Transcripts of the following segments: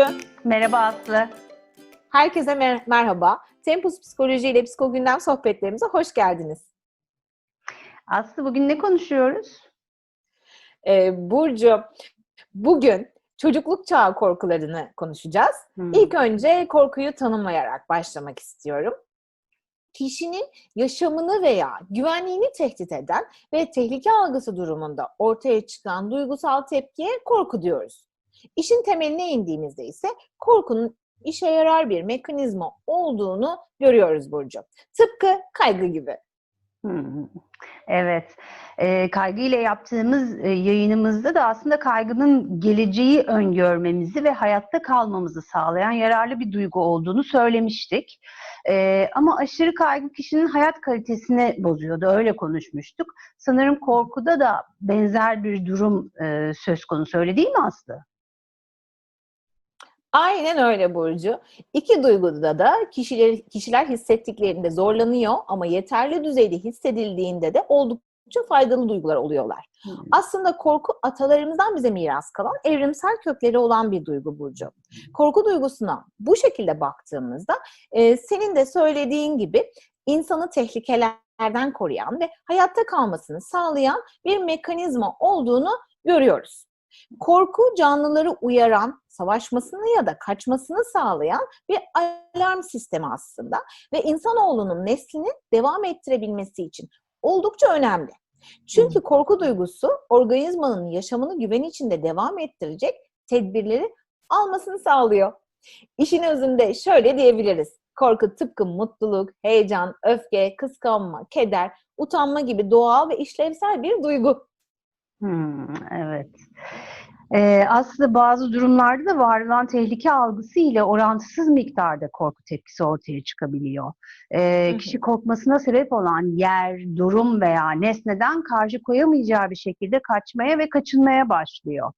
Burcu. Merhaba Aslı. Herkese mer- merhaba. Tempus Psikoloji ile Psikogündem sohbetlerimize hoş geldiniz. Aslı bugün ne konuşuyoruz? Ee, Burcu, bugün çocukluk çağı korkularını konuşacağız. Hmm. İlk önce korkuyu tanımlayarak başlamak istiyorum. Kişinin yaşamını veya güvenliğini tehdit eden ve tehlike algısı durumunda ortaya çıkan duygusal tepkiye korku diyoruz. İşin temeline indiğimizde ise korkunun işe yarar bir mekanizma olduğunu görüyoruz Burcu. Tıpkı kaygı gibi. Evet, e, kaygı ile yaptığımız e, yayınımızda da aslında kaygının geleceği öngörmemizi ve hayatta kalmamızı sağlayan yararlı bir duygu olduğunu söylemiştik. E, ama aşırı kaygı kişinin hayat kalitesini bozuyordu, öyle konuşmuştuk. Sanırım korkuda da benzer bir durum e, söz konusu, öyle değil mi Aslı? Aynen öyle Burcu. İki duyguda da kişiler, kişiler hissettiklerinde zorlanıyor ama yeterli düzeyde hissedildiğinde de oldukça faydalı duygular oluyorlar. Hmm. Aslında korku atalarımızdan bize miras kalan evrimsel kökleri olan bir duygu Burcu. Korku duygusuna bu şekilde baktığımızda e, senin de söylediğin gibi insanı tehlikelerden koruyan ve hayatta kalmasını sağlayan bir mekanizma olduğunu görüyoruz. Korku canlıları uyaran, savaşmasını ya da kaçmasını sağlayan bir alarm sistemi aslında ve insanoğlunun neslini devam ettirebilmesi için oldukça önemli. Çünkü korku duygusu organizmanın yaşamını güven içinde devam ettirecek tedbirleri almasını sağlıyor. İşin özünde şöyle diyebiliriz. Korku tıpkı mutluluk, heyecan, öfke, kıskanma, keder, utanma gibi doğal ve işlevsel bir duygu. Hmm, evet. Ee, aslında bazı durumlarda da var olan tehlike algısı ile orantısız miktarda korku tepkisi ortaya çıkabiliyor. Hı. kişi korkmasına sebep olan yer, durum veya nesneden karşı koyamayacağı bir şekilde kaçmaya ve kaçınmaya başlıyor.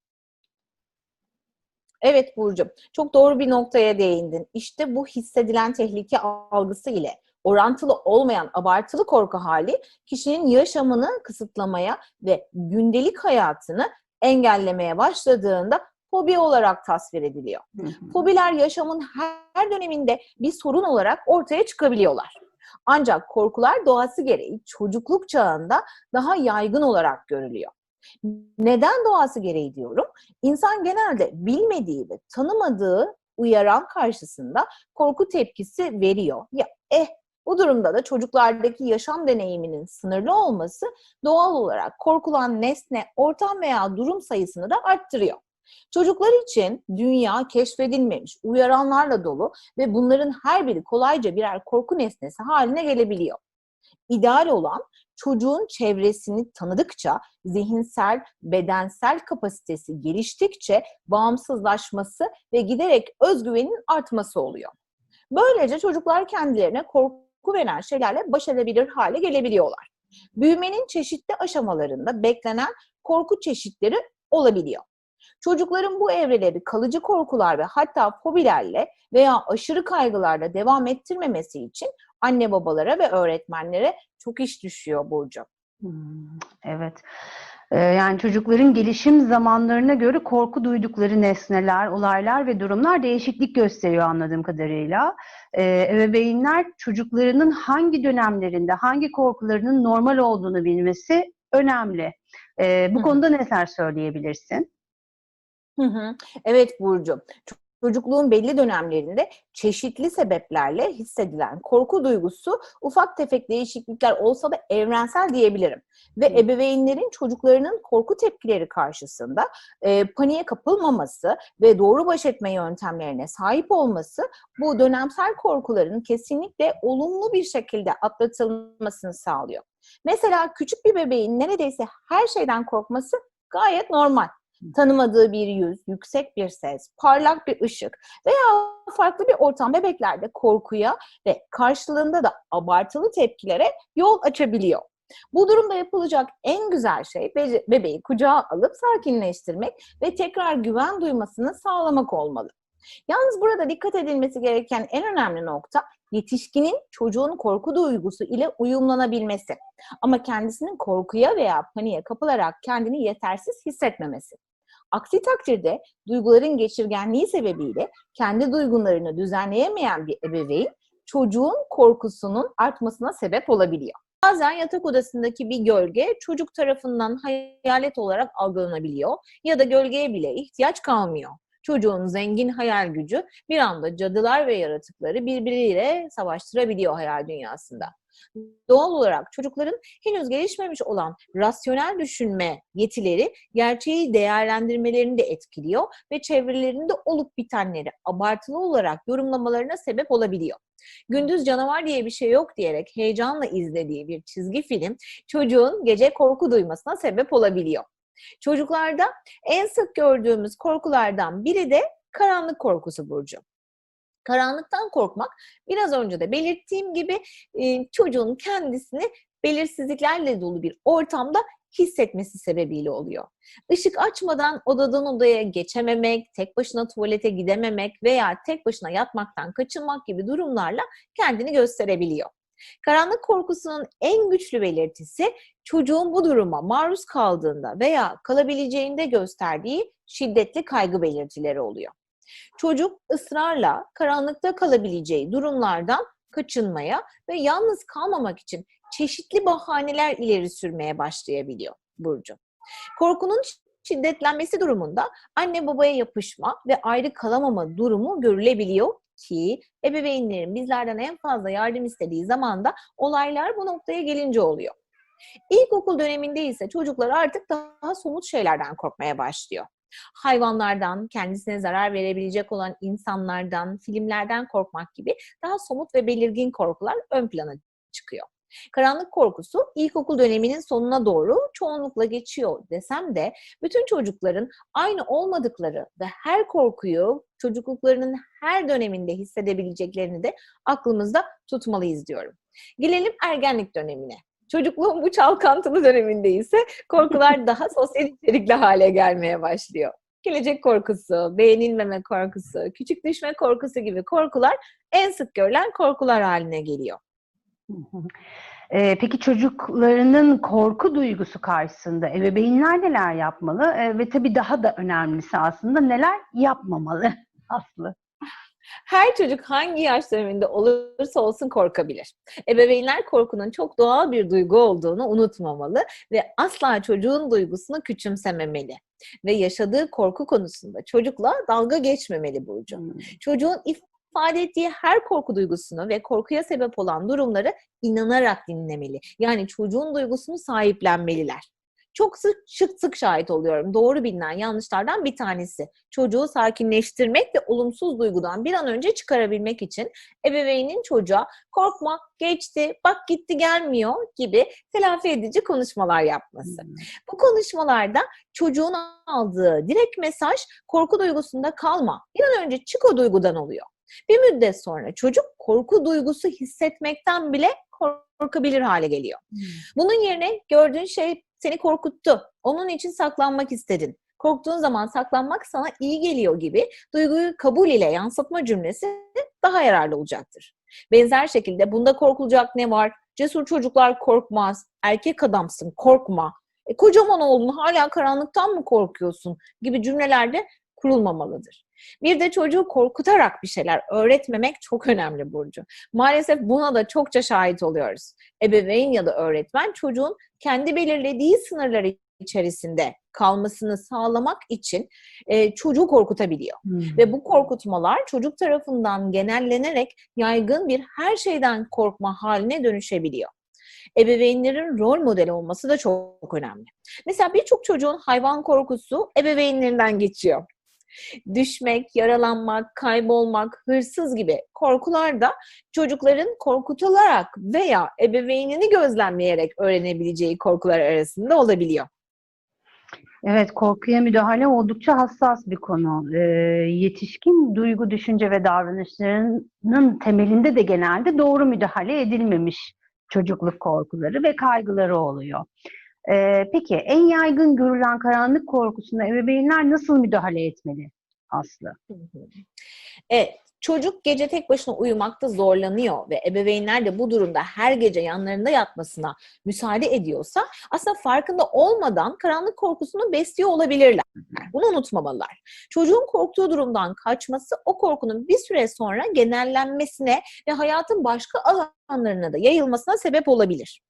Evet Burcu, çok doğru bir noktaya değindin. İşte bu hissedilen tehlike algısı ile orantılı olmayan abartılı korku hali kişinin yaşamını kısıtlamaya ve gündelik hayatını engellemeye başladığında fobi olarak tasvir ediliyor. Fobiler yaşamın her döneminde bir sorun olarak ortaya çıkabiliyorlar. Ancak korkular doğası gereği çocukluk çağında daha yaygın olarak görülüyor. Neden doğası gereği diyorum? İnsan genelde bilmediği ve tanımadığı uyaran karşısında korku tepkisi veriyor. Ya eh bu durumda da çocuklardaki yaşam deneyiminin sınırlı olması doğal olarak korkulan nesne, ortam veya durum sayısını da arttırıyor. Çocuklar için dünya keşfedilmemiş, uyaranlarla dolu ve bunların her biri kolayca birer korku nesnesi haline gelebiliyor. İdeal olan çocuğun çevresini tanıdıkça zihinsel, bedensel kapasitesi geliştikçe bağımsızlaşması ve giderek özgüvenin artması oluyor. Böylece çocuklar kendilerine korku veren şeylerle baş edebilir hale gelebiliyorlar. Büyümenin çeşitli aşamalarında beklenen korku çeşitleri olabiliyor. Çocukların bu evreleri kalıcı korkular ve hatta fobilerle veya aşırı kaygılarla devam ettirmemesi için anne babalara ve öğretmenlere çok iş düşüyor Burcu. Hmm, Evet. Ee, Yani çocukların gelişim zamanlarına göre korku duydukları nesneler, olaylar ve durumlar değişiklik gösteriyor anladığım kadarıyla. Ee, ebeveynler çocuklarının hangi dönemlerinde hangi korkularının normal olduğunu bilmesi önemli. Ee, bu Hı hı. konuda neler söyleyebilirsin? Hı hı. Evet Burcu. Çocukluğun belli dönemlerinde çeşitli sebeplerle hissedilen korku duygusu ufak tefek değişiklikler olsa da evrensel diyebilirim. Ve Hı. ebeveynlerin çocuklarının korku tepkileri karşısında e, paniğe kapılmaması ve doğru baş etme yöntemlerine sahip olması bu dönemsel korkuların kesinlikle olumlu bir şekilde atlatılmasını sağlıyor. Mesela küçük bir bebeğin neredeyse her şeyden korkması gayet normal tanımadığı bir yüz, yüksek bir ses, parlak bir ışık veya farklı bir ortam bebeklerde korkuya ve karşılığında da abartılı tepkilere yol açabiliyor. Bu durumda yapılacak en güzel şey be- bebeği kucağa alıp sakinleştirmek ve tekrar güven duymasını sağlamak olmalı. Yalnız burada dikkat edilmesi gereken en önemli nokta yetişkinin çocuğun korku duygusu ile uyumlanabilmesi. Ama kendisinin korkuya veya paniğe kapılarak kendini yetersiz hissetmemesi. Aksi takdirde duyguların geçirgenliği sebebiyle kendi duygularını düzenleyemeyen bir ebeveyn çocuğun korkusunun artmasına sebep olabiliyor. Bazen yatak odasındaki bir gölge çocuk tarafından hayalet olarak algılanabiliyor ya da gölgeye bile ihtiyaç kalmıyor. Çocuğun zengin hayal gücü bir anda cadılar ve yaratıkları birbiriyle savaştırabiliyor hayal dünyasında. Doğal olarak çocukların henüz gelişmemiş olan rasyonel düşünme yetileri gerçeği değerlendirmelerini de etkiliyor ve çevrelerinde olup bitenleri abartılı olarak yorumlamalarına sebep olabiliyor. Gündüz canavar diye bir şey yok diyerek heyecanla izlediği bir çizgi film çocuğun gece korku duymasına sebep olabiliyor. Çocuklarda en sık gördüğümüz korkulardan biri de karanlık korkusu Burcu. Karanlıktan korkmak biraz önce de belirttiğim gibi e, çocuğun kendisini belirsizliklerle dolu bir ortamda hissetmesi sebebiyle oluyor. Işık açmadan odadan odaya geçememek, tek başına tuvalete gidememek veya tek başına yatmaktan kaçınmak gibi durumlarla kendini gösterebiliyor. Karanlık korkusunun en güçlü belirtisi çocuğun bu duruma maruz kaldığında veya kalabileceğinde gösterdiği şiddetli kaygı belirtileri oluyor. Çocuk ısrarla karanlıkta kalabileceği durumlardan kaçınmaya ve yalnız kalmamak için çeşitli bahaneler ileri sürmeye başlayabiliyor Burcu. Korkunun şiddetlenmesi durumunda anne babaya yapışma ve ayrı kalamama durumu görülebiliyor ki ebeveynlerin bizlerden en fazla yardım istediği zaman da olaylar bu noktaya gelince oluyor. İlkokul döneminde ise çocuklar artık daha somut şeylerden korkmaya başlıyor. Hayvanlardan, kendisine zarar verebilecek olan insanlardan, filmlerden korkmak gibi daha somut ve belirgin korkular ön plana çıkıyor. Karanlık korkusu ilkokul döneminin sonuna doğru çoğunlukla geçiyor desem de bütün çocukların aynı olmadıkları ve her korkuyu çocukluklarının her döneminde hissedebileceklerini de aklımızda tutmalıyız diyorum. Gelelim ergenlik dönemine. Çocukluğun bu çalkantılı döneminde ise korkular daha sosyal içerikli hale gelmeye başlıyor. Gelecek korkusu, beğenilmeme korkusu, küçük düşme korkusu gibi korkular en sık görülen korkular haline geliyor. Ee, peki çocuklarının korku duygusu karşısında ebeveynler neler yapmalı? Ee, ve tabii daha da önemlisi aslında neler yapmamalı Aslı? Her çocuk hangi yaş döneminde olursa olsun korkabilir. Ebeveynler korkunun çok doğal bir duygu olduğunu unutmamalı ve asla çocuğun duygusunu küçümsememeli. Ve yaşadığı korku konusunda çocukla dalga geçmemeli Burcu. Hmm. Çocuğun ifade ettiği her korku duygusunu ve korkuya sebep olan durumları inanarak dinlemeli. Yani çocuğun duygusunu sahiplenmeliler. Çok sık, sık sık şahit oluyorum. Doğru bilinen yanlışlardan bir tanesi. Çocuğu sakinleştirmek ve olumsuz duygudan bir an önce çıkarabilmek için ebeveynin çocuğa korkma, geçti, bak gitti gelmiyor gibi telafi edici konuşmalar yapması. Hmm. Bu konuşmalarda çocuğun aldığı direkt mesaj korku duygusunda kalma. Bir an önce çık o duygudan oluyor. Bir müddet sonra çocuk korku duygusu hissetmekten bile korkabilir hale geliyor. Hmm. Bunun yerine gördüğün şey seni korkuttu. Onun için saklanmak istedin. Korktuğun zaman saklanmak sana iyi geliyor gibi duyguyu kabul ile yansıtma cümlesi daha yararlı olacaktır. Benzer şekilde bunda korkulacak ne var? Cesur çocuklar korkmaz. Erkek adamsın korkma. E, kocaman oldun hala karanlıktan mı korkuyorsun? gibi cümlelerde kurulmamalıdır. Bir de çocuğu korkutarak bir şeyler öğretmemek çok önemli Burcu. Maalesef buna da çokça şahit oluyoruz. Ebeveyn ya da öğretmen çocuğun kendi belirlediği sınırları içerisinde kalmasını sağlamak için e, çocuğu korkutabiliyor. Hmm. Ve bu korkutmalar çocuk tarafından genellenerek yaygın bir her şeyden korkma haline dönüşebiliyor. Ebeveynlerin rol modeli olması da çok önemli. Mesela birçok çocuğun hayvan korkusu ebeveynlerinden geçiyor düşmek, yaralanmak, kaybolmak, hırsız gibi korkular da çocukların korkutularak veya ebeveynini gözlemleyerek öğrenebileceği korkular arasında olabiliyor. Evet, korkuya müdahale oldukça hassas bir konu. Ee, yetişkin duygu, düşünce ve davranışlarının temelinde de genelde doğru müdahale edilmemiş çocukluk korkuları ve kaygıları oluyor. Ee, peki en yaygın görülen karanlık korkusuna ebeveynler nasıl müdahale etmeli Aslı? Evet, Çocuk gece tek başına uyumakta zorlanıyor ve ebeveynler de bu durumda her gece yanlarında yatmasına müsaade ediyorsa aslında farkında olmadan karanlık korkusunu besliyor olabilirler. Bunu unutmamalılar. Çocuğun korktuğu durumdan kaçması o korkunun bir süre sonra genellenmesine ve hayatın başka alanlarına da yayılmasına sebep olabilir.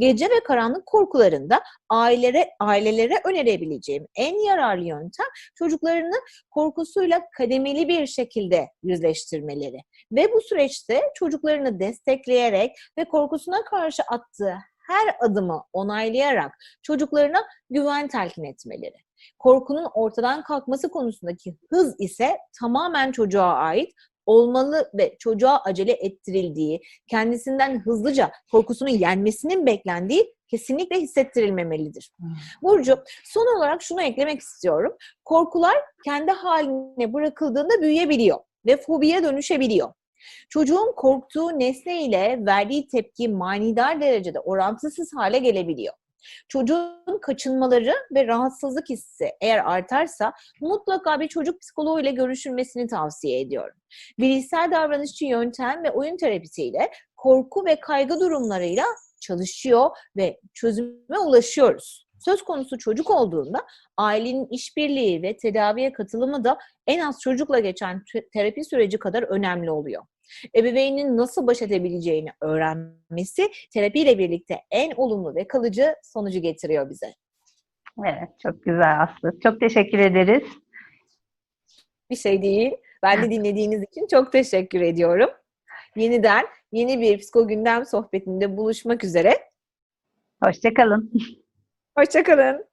Gece ve karanlık korkularında ailelere, ailelere önerebileceğim en yararlı yöntem çocuklarını korkusuyla kademeli bir şekilde yüzleştirmeleri. Ve bu süreçte çocuklarını destekleyerek ve korkusuna karşı attığı her adımı onaylayarak çocuklarına güven telkin etmeleri. Korkunun ortadan kalkması konusundaki hız ise tamamen çocuğa ait olmalı ve çocuğa acele ettirildiği, kendisinden hızlıca korkusunu yenmesinin beklendiği kesinlikle hissettirilmemelidir. Hmm. Burcu, son olarak şunu eklemek istiyorum. Korkular kendi haline bırakıldığında büyüyebiliyor ve fobiye dönüşebiliyor. Çocuğun korktuğu nesne ile verdiği tepki manidar derecede orantısız hale gelebiliyor. Çocuğun kaçınmaları ve rahatsızlık hissi eğer artarsa mutlaka bir çocuk psikoloğuyla görüşülmesini tavsiye ediyorum. Bilişsel davranışçı yöntem ve oyun terapisiyle korku ve kaygı durumlarıyla çalışıyor ve çözüme ulaşıyoruz. Söz konusu çocuk olduğunda ailenin işbirliği ve tedaviye katılımı da en az çocukla geçen te- terapi süreci kadar önemli oluyor. Ebeveynin nasıl baş edebileceğini öğrenmesi terapiyle birlikte en olumlu ve kalıcı sonucu getiriyor bize. Evet, çok güzel Aslı. Çok teşekkür ederiz. Bir şey değil. Ben de dinlediğiniz için çok teşekkür ediyorum. Yeniden yeni bir psiko gündem sohbetinde buluşmak üzere. Hoşçakalın. Hoşçakalın.